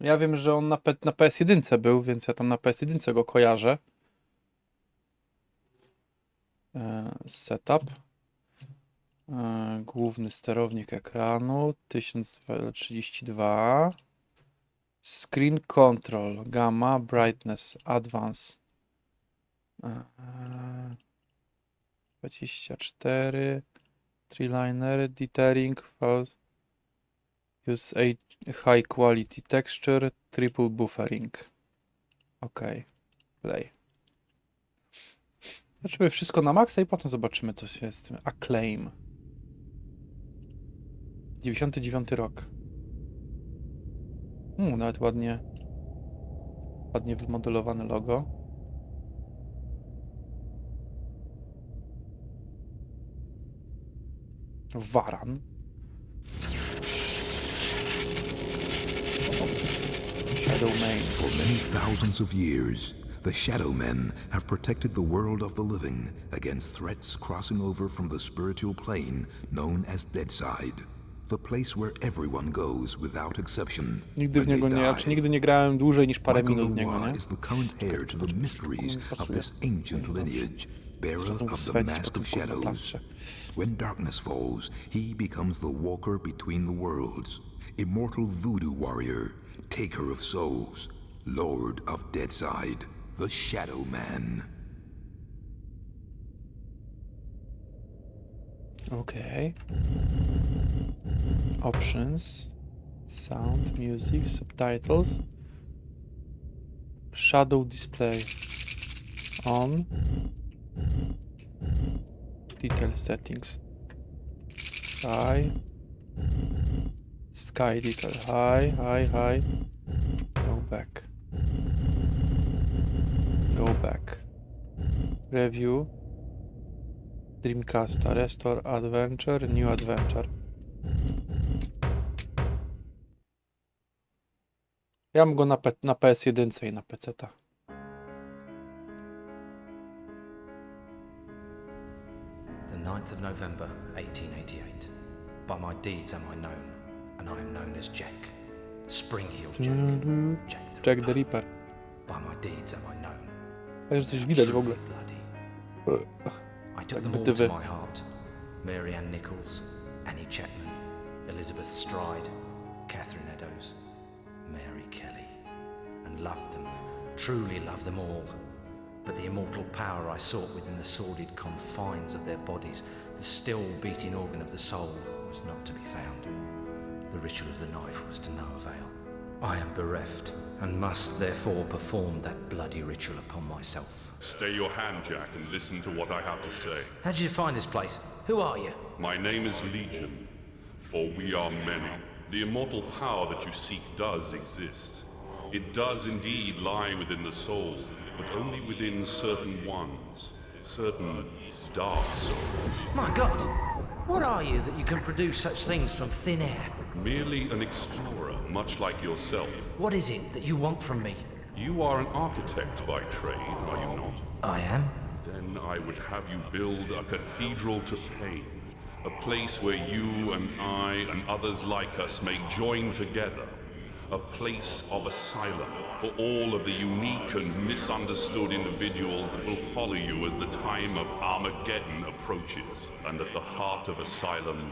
Ja wiem, że on na, P- na PS1 był, więc ja tam na PS1 go kojarzę. E, Setup. E, Główny sterownik ekranu 1032. Screen control, gamma, brightness, advance. E, 24. Treeliner, dithering, false. Use a high quality texture, triple buffering. Ok, play. Zobaczymy wszystko na maksa i potem zobaczymy, co się z tym. Acclaim. 99 rok. Mm, nawet ładnie. Ładnie wymodelowane logo. Waran. Shadow Main. For many thousands of years, the Shadow Men have protected the world of the living against threats crossing over from the spiritual plane known as Deadside, the place where everyone goes without exception. Nigdy w when niego they nie, die. znaczy nigdy nie grałem dłużej niż parę Michael minut w niego, nie? is the current heir to the mysteries of this ancient lineage, bearer of the Mask of Shadows. When darkness falls, he becomes the walker between the worlds, immortal voodoo warrior, taker of souls, lord of Deadside, the Shadow Man. Okay. Options. Sound, music, subtitles. Shadow display. On. Detail settings. High. Sky detail. High, high, high. Go back. Go back. Review. Dreamcasta, Restore Adventure, New Adventure. Ja mam go na, na PS1 i na PC. -ta. The 9th of November, 1888. By my deeds am I known, and I am known as Jack. Spring-heeled Jack. Jack the Jack the Ripper. Ripper. By my deeds am I known. A już coś widać w ogóle. Bloody. I took them all to my heart. Mary Ann Nichols, Annie Chapman, Elizabeth Stride, Catherine Eddowes, Mary Kelly, and loved them, truly loved them all. But the immortal power I sought within the sordid confines of their bodies, the still beating organ of the soul, was not to be found. The ritual of the knife was to no avail. I am bereft, and must therefore perform that bloody ritual upon myself. Stay your hand, Jack, and listen to what I have to say. How did you find this place? Who are you? My name is Legion, for we are many. The immortal power that you seek does exist. It does indeed lie within the soul, but only within certain ones, certain dark souls. My God! What are you that you can produce such things from thin air? Merely an explorer, much like yourself. What is it that you want from me? You are an architect by trade, are you not? I am. Then I would have you build a cathedral to pain, a place where you and I and others like us may join together, a place of asylum for all of the unique and misunderstood individuals that will follow you as the time of Armageddon approaches. And at the heart of asylum,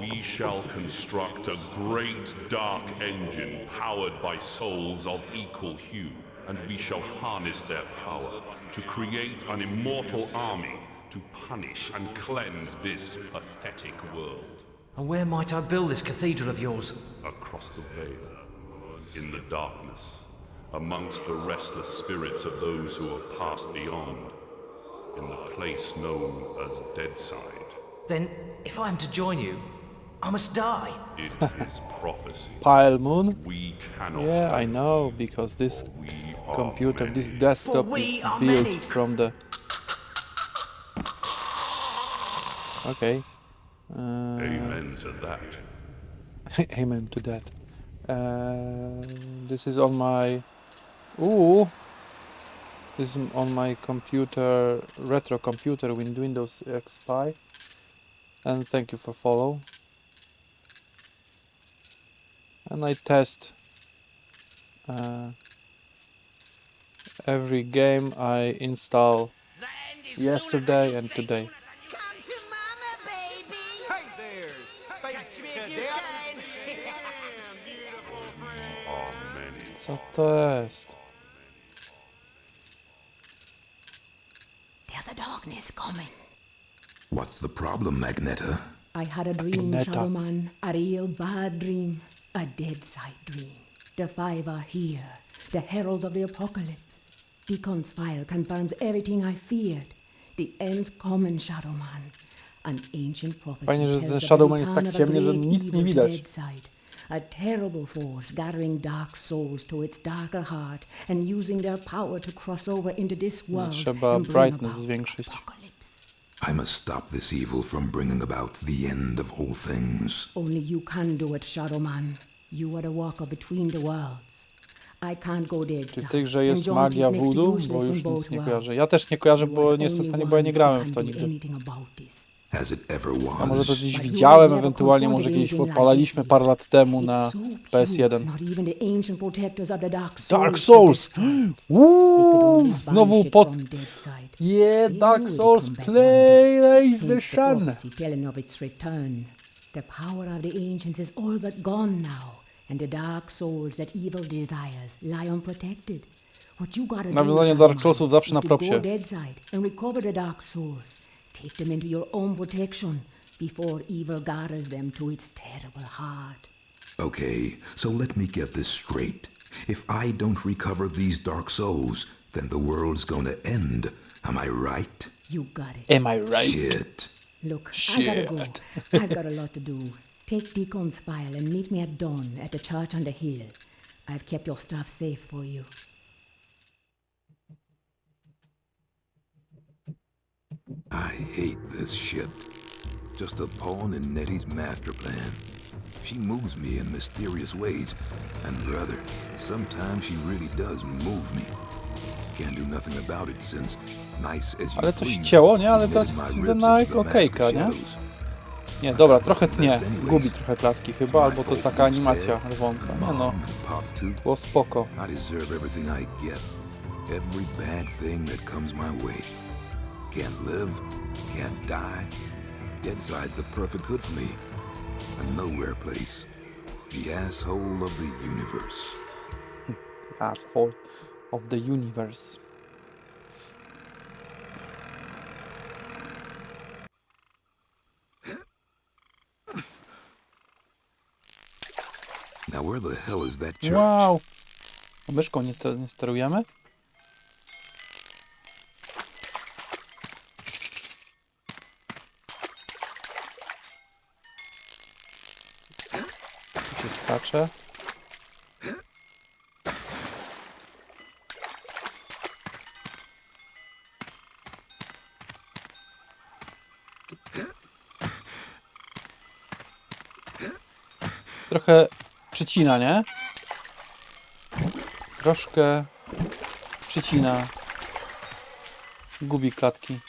we shall construct a great dark engine powered by souls of equal hue and we shall harness their power to create an immortal army to punish and cleanse this pathetic world. And where might I build this cathedral of yours? Across the veil, in the darkness, amongst the restless spirits of those who have passed beyond, in the place known as Deadside. Then, if I am to join you, I must die. It is prophecy. Pile Moon. We cannot Yeah. I know, because this We are computer, this desktop is built many. from the... Okay. Uh, Amen to that. Amen to that. Uh, this is on my. Ooh. This is on my computer, retro computer with Windows XP. And thank you for follow. And I test uh, every game I install yesterday and today. Co to jest? There's a darkness coming. What's the problem, Magneta? I had a dream, Agneta. Shadow Man. A real bad dream. A dead side dream. The five are here. The heralds of the apocalypse. Deacon's file confirms everything I feared. The end's coming, Shadow Man. An ancient prophecy Fajnie, że tells ten of the Shadow Man jest return tak of a ciemny, że great nic nie evil widać. dead side. A terrible force gathering dark souls to its darker heart and using their power to cross over into this world Trzeba and bring brightness about zwiększyć. apocalypse. I must stop this evil from bringing about the end of all things. Only you can do it, Shadow Man. You are the walker between the worlds. I can't go there, Czy w tej grze jest magia voodoo? Bo już nic nie kojarzę. Ja Ja też nie kojarzę, bo nie jestem w stanie, bo ja nie grałem w to nigdy. A może to gdzieś widziałem, ewentualnie może kiedyś odpalaliśmy parę lat temu na PS1. Dark Souls! Uuu, znowu pod... Yeah, Dark Souls, play the sun! The power of the ancients is all but gone now, and the dark souls that evil desires lie unprotected. What you gotta do, Nawiązanie Dark Soulsów zawsze is na to propsie. and recover the dark souls. Take them into your own protection before evil gathers them to its terrible heart. Okay, so let me get this straight. If I don't recover these dark souls, then the world's gonna end. Am I right? You got it. Am I right? Shit. Look, I gotta go. I've got a lot to do. Take Deacon's file and meet me at dawn at the church on the hill. I've kept your stuff safe for you. Hate this shit. Just a pawn in Nettie's master plan. She moves me in mysterious ways, and brother, sometimes she really does move me. Can't do nothing about it since, nice as you Ale coś please, cięło, nie? Ale teraz knitted my widzę ribs na into the okejka, nie? Nie, dobra, trochę tnie. Gubi trochę klatki chyba, albo to taka animacja rwąca. Nie no, too. było spoko. I deserve everything I get. Every bad thing that comes my way. Can't live, can't die. Deadside's the perfect hood for me. A nowhere place. The asshole of the universe. Asshole of the universe. Now where the hell is that church? Wow! Myszką nie, nie sterujemy? Skacze. Trochę przycina, nie? Troszkę przycina. Gubi klatki.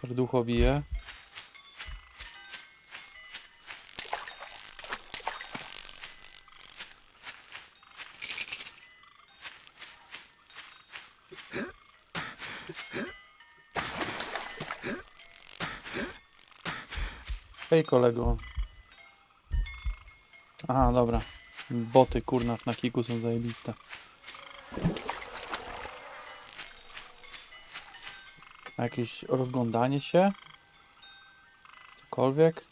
Serducho bije. Hej kolego. Aha, dobra. Boty kurna na kiku są zajebiste. Jakieś rozglądanie się? Cokolwiek?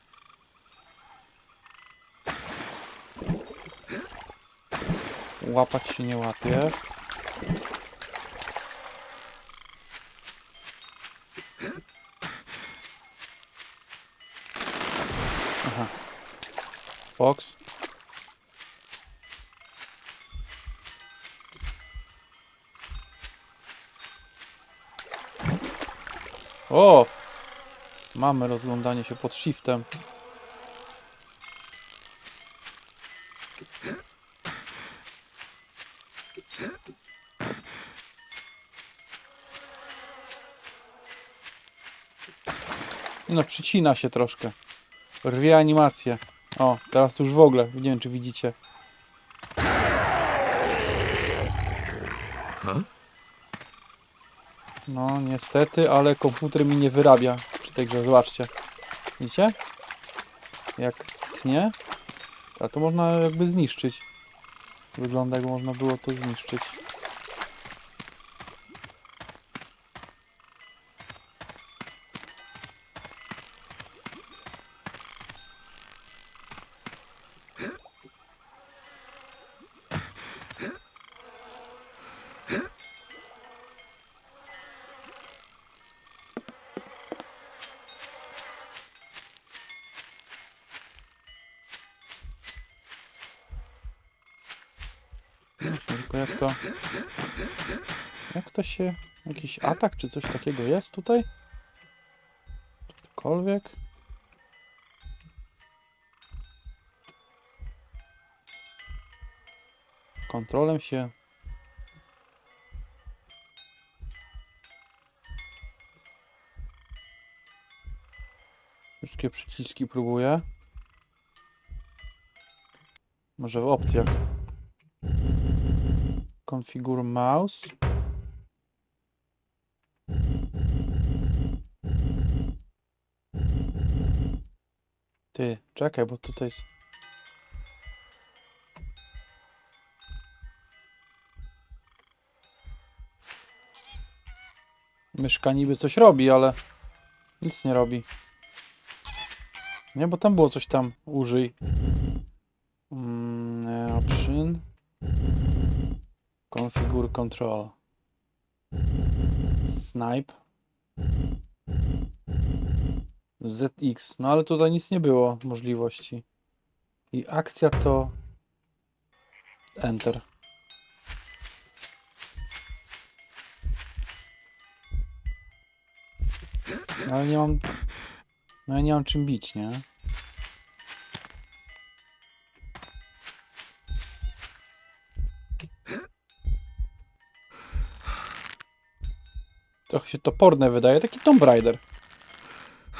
Łapać się nie łapie. Fox. O! Mamy rozglądanie się pod shiftem. No, przycina się troszkę. Reanimację. O, teraz już w ogóle. Nie wiem, czy widzicie. No, niestety, ale komputer mi nie wyrabia przy tej grze. Zobaczcie. Widzicie? Jak tnie. A to można jakby zniszczyć. Wygląda jakby można było to zniszczyć. Jak to... Jak to się... Jakiś atak czy coś takiego jest tutaj? Cokolwiek? Kontrolem się... Wszystkie przyciski próbuję. Może w opcjach. Configure mouse. Ty, czekaj, bo tutaj. Myszka niby coś robi, ale nic nie robi. Nie, bo tam było coś tam. Użyj. Mm, option. Configure control. Snipe. ZX. No ale tutaj nic nie było możliwości. I akcja to Enter. No ale nie mam. No ja nie mam czym bić, nie? Trochę się toporne wydaje, taki Tomb Raider.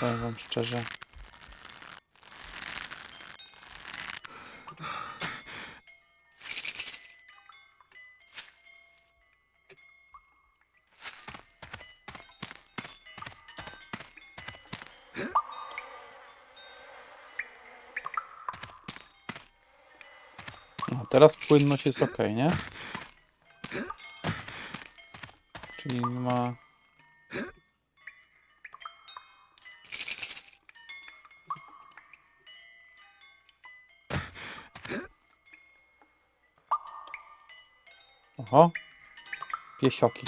Powiem wam szczerze. No, teraz płynność jest ok, nie? Czyli ma... Oho. Piesioki.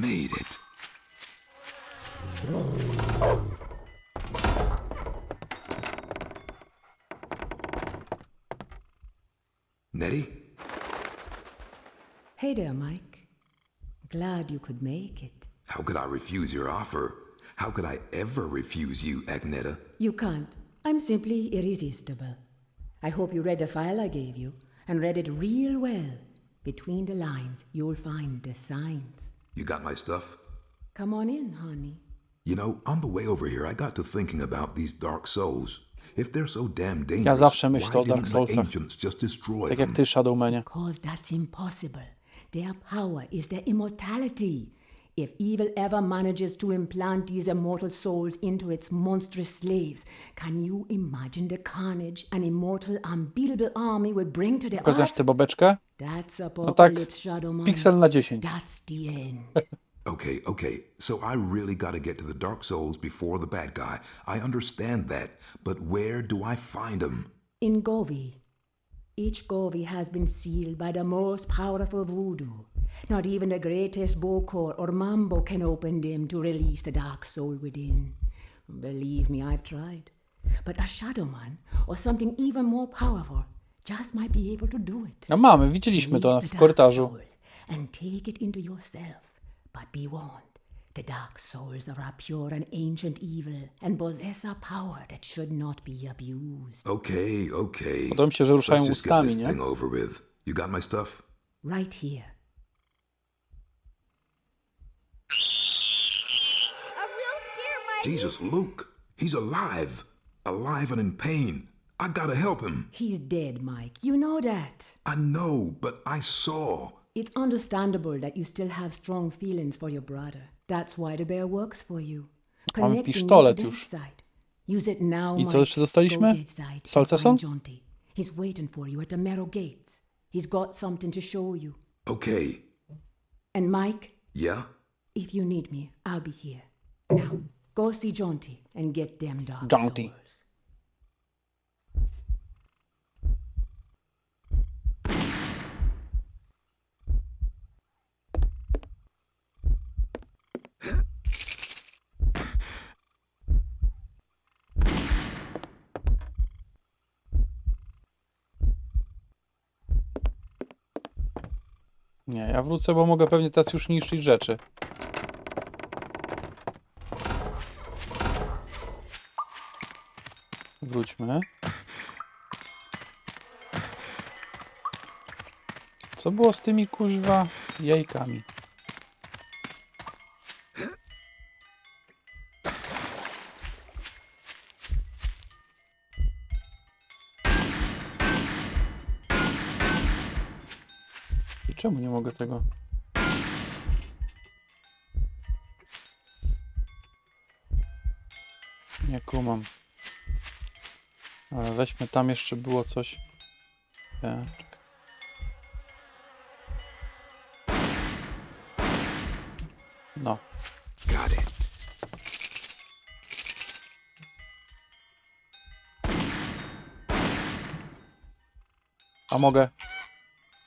Made it. Nettie? Hey there, Mike. Glad you could make it. How could I refuse your offer? How could I ever refuse you, Agneta? You can't. I'm simply irresistible. I hope you read the file I gave you and read it real well. Between the lines, you'll find the signs. You got my stuff? Come on in, honey. You know, on the way over here, I got to thinking about these Dark Souls. If they're so damn dangerous, zawsze myślę o why Dark didn't the Soulsach. ancients just destroy Tak them? jak ty, Shadowmanie. Because that's impossible. Their power is their immortality. If evil ever manages to implant these immortal souls into its monstrous slaves, can you imagine the carnage an immortal, unbeatable army would bring to the Pokażesz earth? tę babeczkę? That's No tak, apocalypse, Shadowman. piksel na 10. That's the end. Okay, okay, so I really gotta get to the Dark Souls before the bad guy. I understand that, but where do I find them? In Govi, each Govi has been sealed by the most powerful voodoo. Not even the greatest Bokor or Mambo can open them to release the dark soul within. Believe me, I've tried. But a shadow man or something even more powerful just might be able to do it. No mamy, widzieliśmy to Release w the dark korytarzu. soul And take it into yourself. But be warned. The dark souls are a pure and ancient evil and possess a power that should not be abused. Okay, okay. Podoba mi się, że ruszają Let's just get ustami, this nie? thing over with. You got my stuff? Right here. A real scare, Mike. Jesus, Luke, he's alive. alive and in pain. I gotta help him. He's dead, Mike. You know that. I know, but I saw. It's understandable that you still have strong feelings for your brother. That's why the bear works for you. Mamy Connecting you pistolet to już. dead side. Use it now, I co Mike. jeszcze dostaliśmy? Go dead side and Salceson? find He's waiting for you at the Merrow Gates. He's got something to show you. Okay. And Mike, Yeah? if you need me, I'll be here. Now, go see Jonty and get them dark Jonty. souls. Nie, ja wrócę, bo mogę pewnie teraz już niszczyć rzeczy. Wróćmy. Co było z tymi kuźwa jajkami? I czemu nie mogę tego? Nie kumam. Ale weźmy tam jeszcze było coś. E, czekaj. No. Got it. A mogę?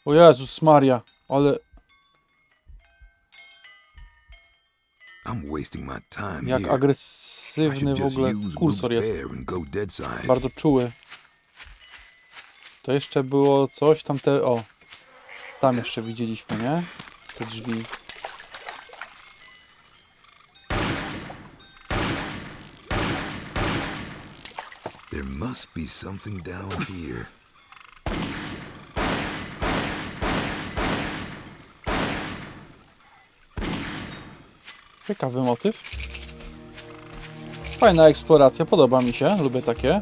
O Jezus Maria, ale I'm wasting my time jak here. Should w ogóle kursor jest. Bardzo czuły. To jeszcze było coś tam te. O. Tam jeszcze widzieliśmy, nie? Te drzwi. There must be something down here. Ciekawy motyw. Fajna eksploracja, podoba mi się, lubię takie.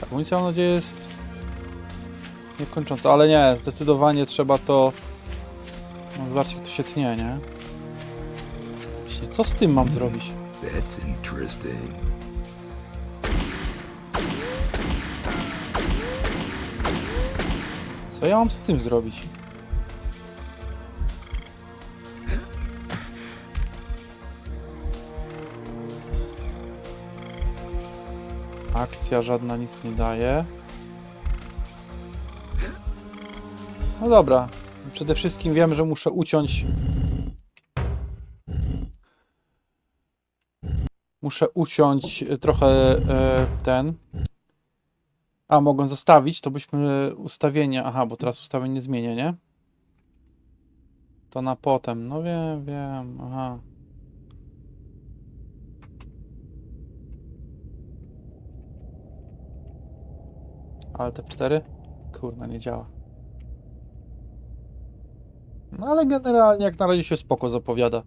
Tak, amunicja mam nadzieję jest niekończąca, ale nie, zdecydowanie trzeba to... No, zobaczcie, jak to się tnie, nie? Właśnie, co z tym mam zrobić? That's interesting. Co ja mam z tym zrobić? Akcja żadna nic nie daje. No dobra. Przede wszystkim wiem, że muszę uciąć. Muszę uciąć e, trochę e, ten. A, mogą zostawić, to byśmy ustawienia. Aha, bo teraz ustawień nie zmienię, nie? To na potem. No wiem, wiem. Aha. Ale te cztery? Kurna, nie działa. No ale generalnie jak na razie się spoko zapowiada.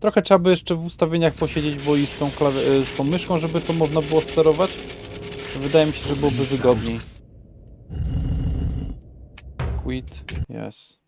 Trochę trzeba by jeszcze w ustawieniach posiedzieć, bo i z tą, y, z tą myszką, żeby to można było sterować. Wydaje mi się, że byłoby wygodniej. Quit. Yes.